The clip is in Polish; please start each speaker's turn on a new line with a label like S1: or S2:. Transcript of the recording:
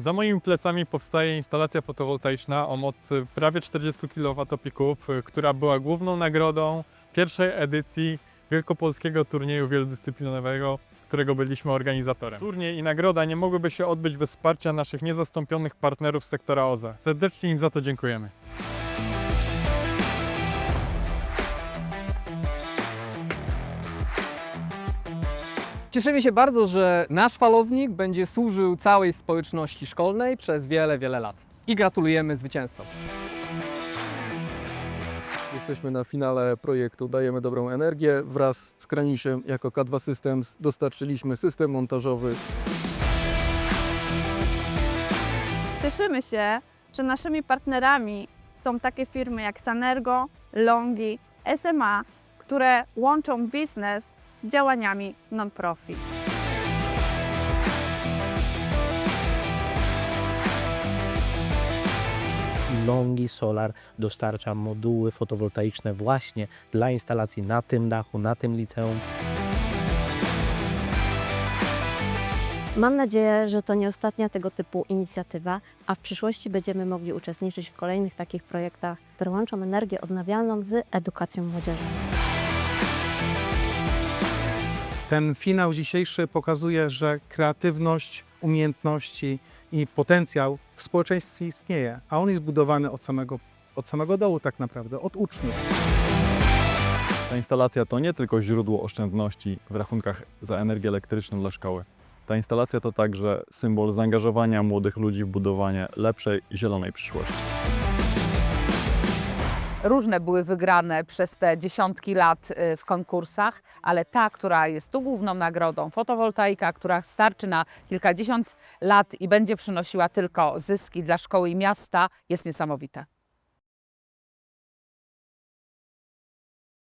S1: Za moimi plecami powstaje instalacja fotowoltaiczna o mocy prawie 40 kWp, y, która była główną nagrodą pierwszej edycji wielkopolskiego turnieju wielodyscyplinowego, którego byliśmy organizatorem. Turniej i nagroda nie mogłyby się odbyć bez wsparcia naszych niezastąpionych partnerów sektora OZE. Serdecznie im za to dziękujemy.
S2: Cieszymy się bardzo, że nasz falownik będzie służył całej społeczności szkolnej przez wiele, wiele lat. I gratulujemy zwycięzcom.
S3: Jesteśmy na finale projektu Dajemy Dobrą Energię. Wraz z Kraniszem jako K2 Systems dostarczyliśmy system montażowy.
S4: Cieszymy się, że naszymi partnerami są takie firmy jak Sanergo, Longi, SMA, które łączą biznes z działaniami non-profit.
S5: Longi Solar dostarcza moduły fotowoltaiczne właśnie dla instalacji na tym dachu, na tym liceum.
S6: Mam nadzieję, że to nie ostatnia tego typu inicjatywa, a w przyszłości będziemy mogli uczestniczyć w kolejnych takich projektach, które łączą energię odnawialną z edukacją młodzieży.
S7: Ten finał dzisiejszy pokazuje, że kreatywność, umiejętności i potencjał w społeczeństwie istnieje, a on jest budowany od samego, od samego dołu tak naprawdę, od uczniów.
S1: Ta instalacja to nie tylko źródło oszczędności w rachunkach za energię elektryczną dla szkoły. Ta instalacja to także symbol zaangażowania młodych ludzi w budowanie lepszej, zielonej przyszłości.
S8: Różne były wygrane przez te dziesiątki lat y, w konkursach, ale ta, która jest tu główną nagrodą, fotowoltaika, która starczy na kilkadziesiąt lat i będzie przynosiła tylko zyski dla szkoły i miasta, jest niesamowita.